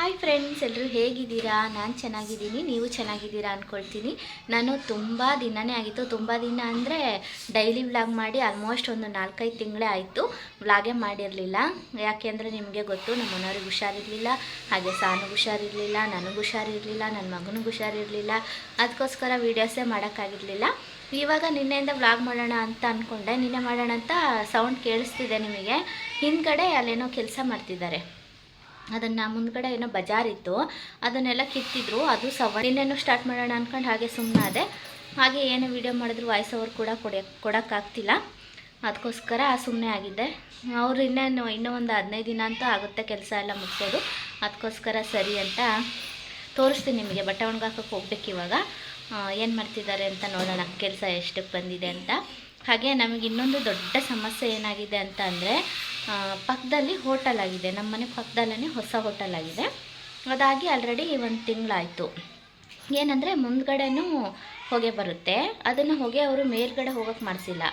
Hi friends ಎಲ್ಲರೂ ಹೇಗಿದ್ದೀರಾ? ನಾನು ಚೆನ್ನಾಗಿದ್ದೀನಿ, ನೀವು ಚೆನ್ನಾಗಿದ್ದೀರಾ ಅಂದ್ಕೊಳ್ತೀನಿ ನಾನು ತುಂಬ ದಿನನೇ ಆಗಿತ್ತು. ತುಂಬ ದಿನ ಅಂದರೆ ಡೈಲಿ ವ್ಲಾಗ್ ಮಾಡಿ ಆಲ್ಮೋಸ್ಟ್ ಒಂದು ನಾಲ್ಕೈದು ತಿಂಗಳೇ ಆಯಿತು. ವ್ಲಾಗೇ ಮಾಡಿರಲಿಲ್ಲ. ಯಾಕೆಂದರೆ ನಿಮಗೆ ಗೊತ್ತು, ನಮ್ಮ ಮನೆಯವ್ರಿಗೆ ಹುಷಾರಿರಲಿಲ್ಲ. ಹಾಗೆ ಸಾನಿಗೆ ಹುಷಾರಿರಲಿಲ್ಲ, ನನಗೆ ಹುಷಾರಿರಲಿಲ್ಲ ನನ್ನ ಮಗನಿಗೆ ಹುಷಾರಿರಲಿಲ್ಲ. ಅದಕ್ಕೋಸ್ಕರ ವೀಡಿಯೋಸೇ ಮಾಡೋಕ್ಕಾಗಿರಲಿಲ್ಲ. ಇವಾಗ ನಿನ್ನೆಯಿಂದ ವ್ಲಾಗ್ ಮಾಡೋಣ ಅಂತ ಅಂದ್ಕೊಂಡೆ ನಿನ್ನೆ ಮಾಡೋಣ ಅಂತ ಸೌಂಡ್ ಕೇಳಿಸ್ತಿದೆ ನಿಮಗೆ. ಹಿಂದ್ಗಡೆ ಅಲ್ಲೇನೋ ಕೆಲಸ ಮಾಡ್ತಿದ್ದಾರೆ. ಅದನ್ನು ಮುಂದ್ಗಡೆ ಏನೋ ಬಜಾರ್ ಇತ್ತು ಅದನ್ನೆಲ್ಲ ಕಿತ್ತಿದ್ರು, ಅದು ಸವ ಸ್ಟಾರ್ಟ್ ಮಾಡೋಣ ಅಂದ್ಕೊಂಡು ಹಾಗೆ ಸುಮ್ಮನೆ ಅದೇ ಹಾಗೆ ಏನೇ ವೀಡಿಯೋ ಮಾಡಿದ್ರು ವಾಯ್ಸ್ ಓವರ್ ಕೂಡ ಕೊಡ ಕೊಡೋಕ್ಕಾಗ್ತಿಲ್ಲ. ಅದಕ್ಕೋಸ್ಕರ ಸುಮ್ಮನೆ ಆಗಿದ್ದೆ. ಅವ್ರು ಇನ್ನೇನು ಇನ್ನೂ ಒಂದು ಹದಿನೈದು ದಿನ ಅಂತ ಆಗುತ್ತೆ ಕೆಲಸ ಎಲ್ಲ ಮುಗಿಸೋದು. ಅದಕ್ಕೋಸ್ಕರ ಸರಿ ಅಂತ ತೋರಿಸ್ತೀನಿ ನಿಮಗೆ, ಬಟ್ಟೆ ಒಣಗಾಕಕ್ಕೆ ಹೋಗ್ಬೇಕು ಇವಾಗ. ಏನು ಮಾಡ್ತಿದ್ದಾರೆ ಅಂತ ನೋಡೋಣ, ಕೆಲಸ ಎಷ್ಟಕ್ಕೆ ಬಂದಿದೆ ಅಂತ. ಹಾಗೆ ನಮಗೆ ಇನ್ನೊಂದು ದೊಡ್ಡ ಸಮಸ್ಯೆ ಏನಾಗಿದೆ ಅಂತ ಅಂದರೆ ಪಕ್ಕದಲ್ಲಿ ಹೋಟೆಲ್ ಆಗಿದೆ. ನಮ್ಮ ಮನೆ ಪಕ್ಕದಲ್ಲೇ ಹೊಸ ಹೋಟೆಲ್ ಆಗಿದೆ. ಅದಾಗಿ ಆಲ್ರೆಡಿ ಒಂದು ತಿಂಗಳಾಯಿತು. ಏನಂದರೆ ಮುಂದ್ಗಡೆನೂ ಹೊಗೆ ಬರುತ್ತೆ. ಅದನ್ನು ಹೊಗೆ ಅವರು ಮೇಲ್ಗಡೆ ಹೋಗೋಕ್ಕೆ ಮಾಡಿಸಿಲ್ಲ.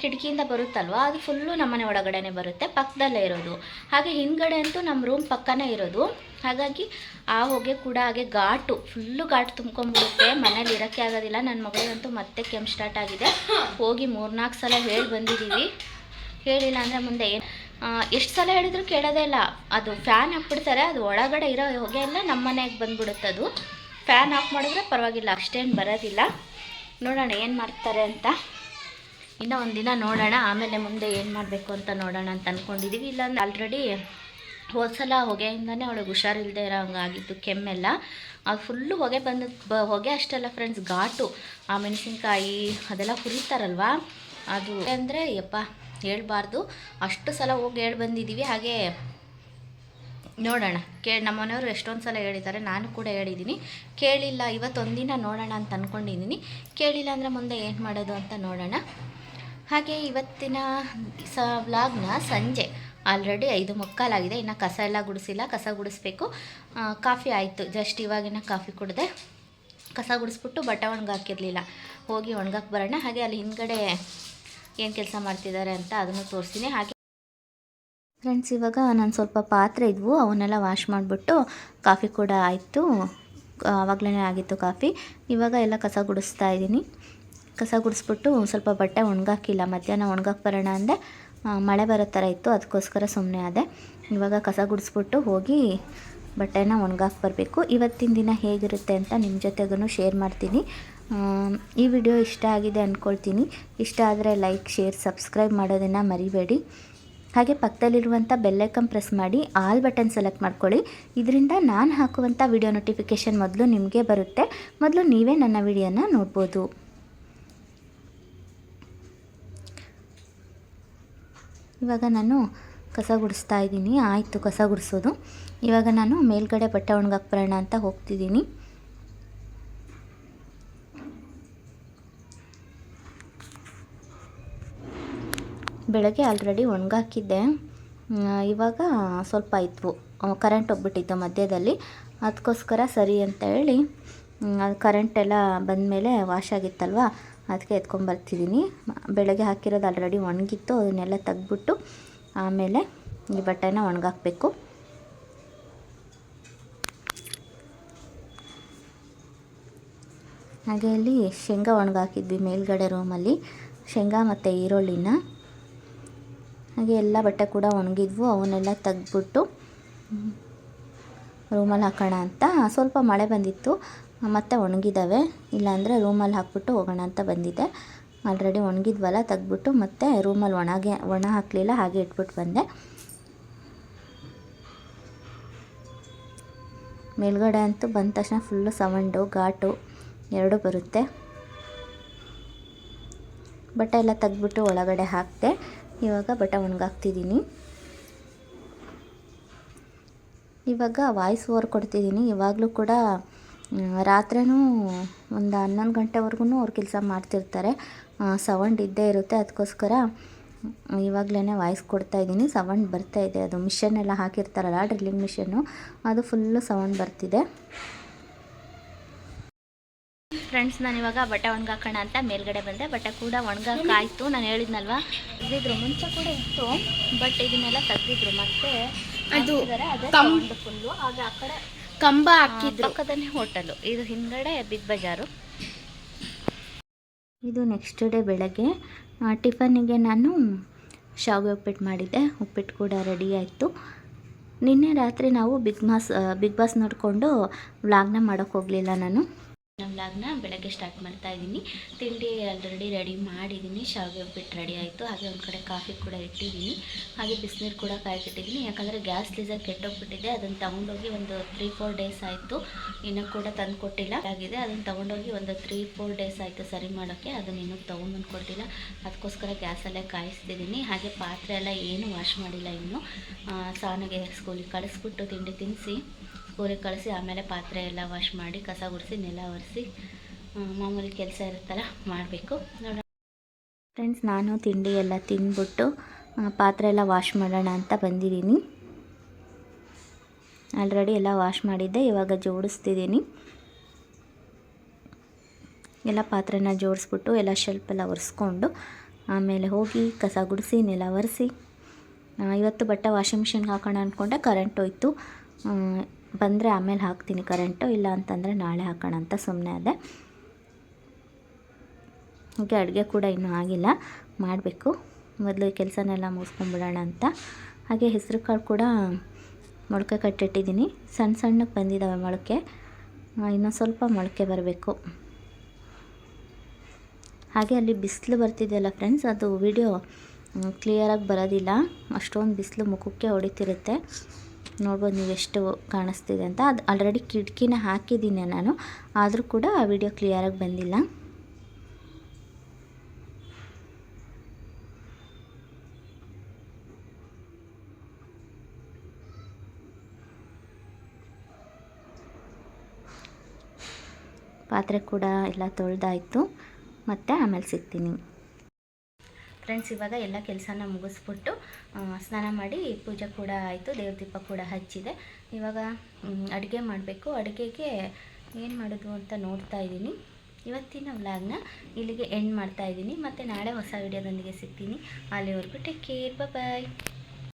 ಕಿಟಕಿಯಿಂದ ಬರುತ್ತಲ್ವ? ಅದು ಫುಲ್ಲು ನಮ್ಮನೆ ಒಳಗಡೆನೆ ಬರುತ್ತೆ, ಪಕ್ಕದಲ್ಲೇ ಇರೋದು. ಹಾಗೆ ಹಿಂದ್ಗಡೆ ಅಂತೂ ನಮ್ಮ ರೂಮ್ ಪಕ್ಕನೇ ಇರೋದು. ಹಾಗಾಗಿ ಆ ಹೊಗೆ ಕೂಡ ಹಾಗೆ ಘಾಟು ಫುಲ್ಲು ಘಾಟು ತುಂಬ್ಕೊಂಡ್ಬಿಡುತ್ತೆ. ಮನೇಲಿ ಇರೋಕ್ಕೆ ಆಗೋದಿಲ್ಲ. ನನ್ನ ಮಗಳಿಗಂತೂ ಮತ್ತೆ ಕೆಮ್ಮು ಸ್ಟಾರ್ಟ್ ಆಗಿದೆ. ಹೋಗಿ ಮೂರ್ನಾಲ್ಕು ಸಲ ಹೇಳಿ ಬಂದಿದ್ದೀವಿ ಹೇಳಿಲ್ಲ ಅಂದರೆ ಮುಂದೆ ಏನು ಎಷ್ಟು ಸಲ ಹೇಳಿದ್ರು ಕೇಳೋದೇ ಇಲ್ಲ. ಅದು ಫ್ಯಾನ್ ಹಾಕ್ಬಿಡ್ತಾರೆ, ಅದು ಒಳಗಡೆ ಇರೋ ಹೊಗೆ ಎಲ್ಲ ನಮ್ಮ ಮನೆಗೆ ಬಂದ್ಬಿಡುತ್ತೆ ಅದು. ಫ್ಯಾನ್ ಆಫ್ ಮಾಡಿದ್ರೆ ಪರವಾಗಿಲ್ಲ, ಅಷ್ಟೇನು ಬರೋದಿಲ್ಲ. ನೋಡೋಣ ಏನು ಮಾಡ್ತಾರೆ ಅಂತ. ಇನ್ನೂ ಒಂದಿನ ನೋಡೋಣ, ಆಮೇಲೆ ಮುಂದೆ ಏನು ಮಾಡಬೇಕು ಅಂತ ನೋಡೋಣ ಅಂತ ಅಂದ್ಕೊಂಡಿದ್ದೀವಿ ಇಲ್ಲಾಂದ್ರೆ ಆಲ್ರೆಡಿ ಹೋದ ಸಲ ಹೊಗೆಯಿಂದನೇ ಅವಳಿಗೆ ಹುಷಾರಿಲ್ಲದೆ ಇರೋ ಹಂಗಾಗಿತ್ತು ಕೆಮ್ಮೆಲ್ಲ. ಅದು ಫುಲ್ಲು ಹೊಗೆ ಬಂದ, ಬ, ಹೊಗೆ ಅಷ್ಟೆಲ್ಲ ಫ್ರೆಂಡ್ಸ್ ಘಾಟು. ಆ ಮೆಣಸಿನ್ಕಾಯಿ ಅದೆಲ್ಲ ಹುರಿತಾರಲ್ವಾ? ಅದು ಅಂದರೆ, ಯಪ್ಪ ಹೇಳ್ಬಾರ್ದು. ಅಷ್ಟು ಸಲ ಹೋಗಿ ಹೇಳಿ ಬಂದಿದ್ದೀವಿ. ಹಾಗೆ ನೋಡೋಣ. ಕೇ ನಮ್ಮ ಮನೆಯವರು ಎಷ್ಟೊಂದು ಸಲ ಹೇಳಿದ್ದಾರೆ. ನಾನು ಕೂಡ ಹೇಳಿದ್ದೀನಿ. ಕೇಳಿಲ್ಲ. ಇವತ್ತೊಂದಿನ ನೋಡೋಣ ಅಂತ ಅಂದ್ಕೊಂಡಿದ್ದೀನಿ ಕೇಳಿಲ್ಲ ಅಂದರೆ ಮುಂದೆ ಏನು ಮಾಡೋದು ಅಂತ ನೋಡೋಣ. ಹಾಗೆ ಇವತ್ತಿನ ಸ, ವ್ಲಾಗ್ನ ಸಂಜೆ. ಆಲ್ರೆಡಿ ಐದು ಮುಕ್ಕಾಲಾಗಿದೆ. ಇನ್ನು ಕಸ ಎಲ್ಲ ಗುಡಿಸಿಲ್ಲ. ಕಸ ಗುಡಿಸ್ಬೇಕು. ಕಾಫಿ ಆಯಿತು. ಜಸ್ಟ್ ಇವಾಗಿನ ಕಾಫಿ ಕುಡಿದೆ. ಕಸ ಗುಡಿಸ್ಬಿಟ್ಟು ಬಟ್ಟೆ ಒಣಗಾಕಿರಲಿಲ್ಲ. ಹೋಗಿ ಒಣಗಾಕ್ ಬರೋಣ. ಹಾಗೆ ಅಲ್ಲಿ ಹಿಂದ್ಗಡೆ ಏನು ಕೆಲಸ ಮಾಡ್ತಿದ್ದಾರೆ ಅಂತ ಅದನ್ನು ತೋರಿಸ್ತೀನಿ ಹಾಗೆ ಫ್ರೆಂಡ್ಸ್ ಇವಾಗ ನಾನು ಸ್ವಲ್ಪ ಪಾತ್ರೆ ಇದ್ವು, ಅವನ್ನೆಲ್ಲ ವಾಶ್ ಮಾಡಿಬಿಟ್ಟು ಕಾಫಿ ಕೂಡ ಆಯಿತು. ಆವಾಗಲೇ ಆಗಿತ್ತು ಕಾಫಿ ಇವಾಗ ಎಲ್ಲ ಕಸ ಗುಡಿಸ್ತಾ ಇದ್ದೀನಿ. ಕಸ ಗುಡಿಸ್ಬಿಟ್ಟು ಸ್ವಲ್ಪ ಬಟ್ಟೆ ಒಣಗಾಕಿಲ್ಲ, ಮಧ್ಯಾಹ್ನ ಒಣಗಾಕ್ ಬರೋಣ ಅಂದರೆ ಮಳೆ ಬರೋ ಥರ ಇತ್ತು, ಅದಕ್ಕೋಸ್ಕರ ಸುಮ್ಮನೆ ಆದೆ. ಇವಾಗ ಕಸ ಗುಡಿಸ್ಬಿಟ್ಟು ಹೋಗಿ ಬಟ್ಟೆನ ಒಣಗಾಕ್ ಬರಬೇಕು. ಇವತ್ತಿನ ದಿನ ಹೇಗಿರುತ್ತೆ ಅಂತ ನಿಮ್ಮ ಜೊತೆಗೂ ಶೇರ್ ಮಾಡ್ತೀನಿ. ಈ ವಿಡಿಯೋ ಇಷ್ಟ ಆಗಿದೆ ಅಂದ್ಕೊಳ್ತೀನಿ ಇಷ್ಟ ಆದರೆ ಲೈಕ್ ಶೇರ್ ಸಬ್ಸ್ಕ್ರೈಬ್ ಮಾಡೋದನ್ನು ಮರಿಬೇಡಿ. ಹಾಗೆ ಪಕ್ಕದಲ್ಲಿರುವಂಥ ಬೆಲ್ಲೈಕನ್ ಪ್ರೆಸ್ ಮಾಡಿ ಆಲ್ ಬಟನ್ ಸೆಲೆಕ್ಟ್ ಮಾಡ್ಕೊಳ್ಳಿ. ಇದರಿಂದ ನಾನು ಹಾಕುವಂಥ ವಿಡಿಯೋ ನೋಟಿಫಿಕೇಷನ್ ಮೊದಲು ನಿಮಗೆ ಬರುತ್ತೆ. ಮೊದಲು ನೀವೇ ನನ್ನ ವಿಡಿಯೋನ ನೋಡ್ಬೋದು. ಇವಾಗ ನಾನು ಕಸ ಗುಡಿಸ್ತಾ ಇದ್ದೀನಿ. ಆಯಿತು, ಕಸ ಗುಡಿಸೋದು. ಇವಾಗ ನಾನು ಮೇಲ್ಗಡೆ ಬಟ್ಟೆ ಒಣಗಾಕ್ ಬರೋಣ ಅಂತ ಹೋಗ್ತಿದ್ದೀನಿ. ಬೆಳಗ್ಗೆ ಆಲ್ರೆಡಿ ಒಣಗಾಕಿದ್ದೆ. ಇವಾಗ ಸ್ವಲ್ಪ ಇತ್ತು ಕರೆಂಟ್ ಹೋಗ್ಬಿಟ್ಟಿತ್ತು ಮಧ್ಯದಲ್ಲಿ. ಅದಕ್ಕೋಸ್ಕರ ಸರಿ ಅಂತ ಹೇಳಿ ಕರೆಂಟ್ ಎಲ್ಲ ಬಂದಮೇಲೆ ವಾಶ್ ಆಗಿತ್ತಲ್ವ? ಅದಕ್ಕೆ ಎತ್ಕೊಂಬರ್ತಿದ್ದೀನಿ ಬೆಳಗ್ಗೆ ಹಾಕಿರೋದು ಆಲ್ರೆಡಿ ಒಣಗಿತ್ತು, ಅದನ್ನೆಲ್ಲ ತೆಗ್ದುಬಿಟ್ಟು ಆಮೇಲೆ ಈ ಬಟ್ಟೆನ ಒಣಗಾಕಬೇಕು. ಹಾಗೆ ಅಲ್ಲಿ ಶೇಂಗಾ ಒಣಗಾಕಿದ್ವಿ ಮೇಲ್ಗಡೆ ರೂಮಲ್ಲಿ ಶೇಂಗಾ ಮತ್ತು ಈರುಳ್ಳಿನ. ಹಾಗೆ ಎಲ್ಲ ಬಟ್ಟೆ ಕೂಡ ಒಣಗಿದ್ವು, ಅವನ್ನೆಲ್ಲ ತೆಗ್ದುಬಿಟ್ಟು ರೂಮಲ್ಲಿ ಹಾಕೋಣ ಅಂತ. ಸ್ವಲ್ಪ ಮಳೆ ಬಂದಿತ್ತು, ಮತ್ತೆ ಒಣಗಿದ್ದಾವೆ ಇಲ್ಲಾಂದರೆ ರೂಮಲ್ಲಿ ಹಾಕ್ಬಿಟ್ಟು ಹೋಗೋಣ ಅಂತ ಬಂದಿದ್ದೆ ಆಲ್ರೆಡಿ ಒಣಗಿದ್ವಲ್ಲ, ತೆಗ್ದುಬಿಟ್ಟು ಮತ್ತೆ ರೂಮಲ್ಲಿ ಒಣಗೆ ಒಣ ಹಾಕಲಿಲ್ಲ, ಹಾಗೆ ಇಟ್ಬಿಟ್ಟು ಬಂದೆ. ಮೇಲ್ಗಡೆ ಅಂತೂ ಬಂದ ತಕ್ಷಣ ಫುಲ್ಲು ಸೌಂಡು, ಘಾಟು. ಎರಡೂ ಬರುತ್ತೆ. ಬಟ್ಟೆ ಎಲ್ಲ ತೆಗೆದ್ಬಿಟ್ಟು ಒಳಗಡೆ ಹಾಕಿದೆ. ಇವಾಗ ಬಟ್ಟೆ ಒಣಗಾಕ್ತಿದ್ದೀನಿ. ಇವಾಗ ವಾಯ್ಸ್ ಓವರ್ ಕೊಡ್ತಿದ್ದೀನಿ. ಇವಾಗಲೂ ಕೂಡ ರಾತ್ರಿನೂ ಒಂದು ಹನ್ನೊಂದು ಗಂಟೆವರೆಗೂ ಅವ್ರು ಕೆಲಸ ಮಾಡ್ತಿರ್ತಾರೆ. ಸೌಂಡ್ ಇದ್ದೇ ಇರುತ್ತೆ. ಅದಕ್ಕೋಸ್ಕರ ಇವಾಗಲೇ ವಾಯ್ಸ್ ಕೊಡ್ತಾ ಇದ್ದೀನಿ. ಸೌಂಡ್ ಬರ್ತಾ ಇದೆ. ಅದು ಮಿಷನ್ ಎಲ್ಲ ಹಾಕಿರ್ತಾರಲ್ಲ, ಡ್ರಿಲ್ಲಿಂಗ್ ಮಿಷನ್ನು. ಅದು ಫುಲ್ಲು ಸೌಂಡ್ ಬರ್ತಿದೆ. ಫ್ರೆಂಡ್ಸ್ ನಾನು ಇವಾಗ ಬಟ್ಟೆ ಒಣಗಾಕೋಣ ಅಂತ ಮೇಲ್ಗಡೆ ಬಂದೆ. ಬಟ್ಟೆ ಕೂಡ ಒಣಗಾಕಾಯ್ತು. ನಾನು ಹೇಳಿದ್ನಲ್ವ? ತೆಗೆದಿದ್ರು ಮುಂಚೆ ಕೂಡ ಇತ್ತು. ಬಟ್ ಇದನ್ನೆಲ್ಲ ತೆಗ್ದಿದ್ರು. ಮತ್ತೆ ಅದು ಫುಲ್ಲು. ಹಾಗೆ ಆ ಕಡೆ ಕಂಬ ಹಾಕಿದ್ರು. ಪಕ್ಕದಲ್ಲೇ ಹೋಟೆಲು. ಇದು ಹಿಂದ್ಗಡೆ ಬಿಗ್ ಬಜಾರು. ಇದು ನೆಕ್ಸ್ಟ್ ಡೇ ಬೆಳಗ್ಗೆ. ಟಿಫನ್ನಿಗೆ ನಾನು ಶಾವಿಗೆ ಉಪ್ಪಿಟ್ಟು ಮಾಡಿದ್ದೆ. ಉಪ್ಪಿಟ್ಟು ಕೂಡ ರೆಡಿ ಆಯಿತು. ನಿನ್ನೆ ರಾತ್ರಿ ನಾವು ಬಿಗ್ ಮಾಸ್ ಬಿಗ್ ಬಾಸ್ ನೋಡಿಕೊಂಡು ವ್ಲಾಗ್ನ ಮಾಡೋಕ್ಕೆ ಹೋಗಲಿಲ್ಲ ನಾನು. ವ್ಲಾಗ್ನ ಬೆಳಗ್ಗೆ ಸ್ಟಾರ್ಟ್ ಮಾಡ್ತಾ ಇದ್ದೀನಿ. ತಿಂಡಿ ಆಲ್ರೆಡಿ ರೆಡಿ ಮಾಡಿದ್ದೀನಿ. ಶಾವಿಗೆ ಉಪ್ಪಿಟ್ಟು ರೆಡಿ ಆಯಿತು. ಹಾಗೆ ಒಂದು ಕಡೆ ಕಾಫಿ ಕೂಡ ಇಟ್ಟಿದ್ದೀನಿ. ಹಾಗೆ ಬಿಸಿನೀರು ಕೂಡ ಕಾಯ್ಕಿಟ್ಟಿದ್ದೀನಿ ಯಾಕಂದರೆ ಗ್ಯಾಸ್ ಲೀಸರ್ ಕೆಟ್ಟೋಗ್ಬಿಟ್ಟಿದೆ. ಅದನ್ನು ತೊಗೊಂಡೋಗಿ ಒಂದು ತ್ರೀ ಫೋರ್ ಡೇಸ್ ಆಯಿತು. ಇನ್ನೂ ಕೂಡ ತಂದು ಕೊಟ್ಟಿಲ್ಲ. ಆಗಿದೆ. ಅದನ್ನು ತೊಗೊಂಡೋಗಿ ಒಂದು ತ್ರೀ ಫೋರ್ ಡೇಸ್ ಆಯಿತು ಸರಿ ಮಾಡೋಕ್ಕೆ ಅದನ್ನು ಇನ್ನೂ ತೊಗೊಂಬಂದು ಕೊಟ್ಟಿಲ್ಲ. ಅದಕ್ಕೋಸ್ಕರ ಗ್ಯಾಸಲ್ಲೇ ಕಾಯಿಸ್ತಿದ್ದೀನಿ. ಹಾಗೆ ಪಾತ್ರೆ ಎಲ್ಲ ಏನೂ ವಾಶ್ ಮಾಡಿಲ್ಲ ಇನ್ನೂ. ಸಾನಿಗೆ ಸ್ಕೂಲಿಗೆ ಕಳಿಸ್ಬಿಟ್ಟು ತಿಂಡಿ ತಿನ್ನಿಸಿ ಸ್ಕೂಲಿಗೆ ಕಳಿಸಿ ಆಮೇಲೆ ಪಾತ್ರೆ ಎಲ್ಲ ವಾಶ್ ಮಾಡಿ, ಕಸ ಗುಡಿಸಿ, ನೆಲ ಒರೆಸಿ ಮಾಮೂಲಿ ಕೆಲಸ ಇರುತ್ತಲ್ಲ, ಮಾಡಬೇಕು. ನೋಡೋಣ. ಫ್ರೆಂಡ್ಸ್ ನಾನು ತಿಂಡಿ ಎಲ್ಲ ತಿಂದ್ಬಿಟ್ಟು ಪಾತ್ರೆ ಎಲ್ಲ ವಾಶ್ ಮಾಡೋಣ ಅಂತ ಬಂದಿದ್ದೀನಿ. ಆಲ್ರೆಡಿ ಎಲ್ಲ ವಾಶ್ ಮಾಡಿದ್ದೆ, ಇವಾಗ ಜೋಡಿಸ್ತಿದ್ದೀನಿ. ಎಲ್ಲ ಪಾತ್ರೆನ ಜೋಡಿಸ್ಬಿಟ್ಟು, ಎಲ್ಲ ಶೆಲ್ಪ್ ಎಲ್ಲ ಒರೆಸ್ಕೊಂಡು, ಆಮೇಲೆ ಹೋಗಿ ಕಸ ಗುಡಿಸಿ, ನೆಲ ಒರೆಸಿ ಇವತ್ತು ಬಟ್ಟೆ ವಾಷಿಂಗ್ ಮಿಷಿನ್ಗೆ ಹಾಕೋಣ ಅಂದ್ಕೊಂಡೆ ಕರೆಂಟ್ ಹೋಯ್ತು. ಬಂದರೆ ಆಮೇಲೆ ಹಾಕ್ತೀನಿ ಕರೆಂಟು, ಇಲ್ಲ ಅಂತಂದರೆ ನಾಳೆ ಹಾಕೋಣ ಅಂತ ಸುಮ್ಮನೆ ಅದೆ. ಹಾಗೆ ಅಡುಗೆ ಕೂಡ ಇನ್ನೂ ಆಗಿಲ್ಲ, ಮಾಡಬೇಕು. ಮೊದಲು ಕೆಲಸನೆಲ್ಲ ಮುಗಿಸ್ಕೊಂಬಿಡೋಣ ಅಂತ. ಹಾಗೆ ಹೆಸರು ಕಾಳು ಕೂಡ ಮೊಳಕೆ ಕಟ್ಟಿಟ್ಟಿದ್ದೀನಿ. ಸಣ್ಣ ಸಣ್ಣಕ್ಕೆ ಬಂದಿದ್ದಾವೆ ಮೊಳಕೆ. ಇನ್ನೂ ಸ್ವಲ್ಪ ಮೊಳಕೆ ಬರಬೇಕು. ಹಾಗೆ ಅಲ್ಲಿ ಬಿಸಿಲು ಬರ್ತಿದೆಯಲ್ಲ ಫ್ರೆಂಡ್ಸ್, ಅದು ವಿಡಿಯೋ ಕ್ಲಿಯರಾಗಿ ಬರೋದಿಲ್ಲ. ಅಷ್ಟೊಂದು ಬಿಸಿಲು ಮುಖಕ್ಕೆ ಹೊಡಿತಿರುತ್ತೆ. ನೋಡ್ಬೋದು ನೀವು ಎಷ್ಟು ಕಾಣಿಸ್ತಿದೆ ಅಂತ. ಅದು ಆಲ್ರೆಡಿ ಕಿಟಕಿನ ಹಾಕಿದ್ದೀನಿ ನಾನು. ಆದರೂ ಕೂಡ ಆ ವಿಡಿಯೋ ಕ್ಲಿಯರಾಗಿ ಬಂದಿಲ್ಲ. ಪಾತ್ರೆ ಕೂಡ ಎಲ್ಲ ತೊಳೆದಾಯಿತು. ಮತ್ತು ಆಮೇಲೆ ಸಿಗ್ತೀನಿ. ಫ್ರೆಂಡ್ಸ್ ಇವಾಗ ಎಲ್ಲ ಕೆಲಸನ ಮುಗಿಸ್ಬಿಟ್ಟು ಸ್ನಾನ ಮಾಡಿ ಪೂಜೆ ಕೂಡ ಆಯಿತು, ದೇವ್ರ ದೀಪ ಕೂಡ ಹಚ್ಚಿದೆ. ಇವಾಗ ಅಡುಗೆ ಮಾಡಬೇಕು. ಅಡುಗೆಗೆ ಏನು ಮಾಡೋದು ಅಂತ ನೋಡ್ತಾ ಇದ್ದೀನಿ. ಇವತ್ತಿನ ವ್ಲಾಗ್ನ ಇಲ್ಲಿಗೆ ಎಂಡ್ ಮಾಡ್ತಾ ಇದ್ದೀನಿ. ಮತ್ತು ನಾಳೆ ಹೊಸ ವಿಡಿಯೋದೊಂದಿಗೆ ಸಿಗ್ತೀನಿ. ಅಲ್ಲಿವರೆಗೂ ಟೇಕ್ ಕೇರ್ ಬಾಯ್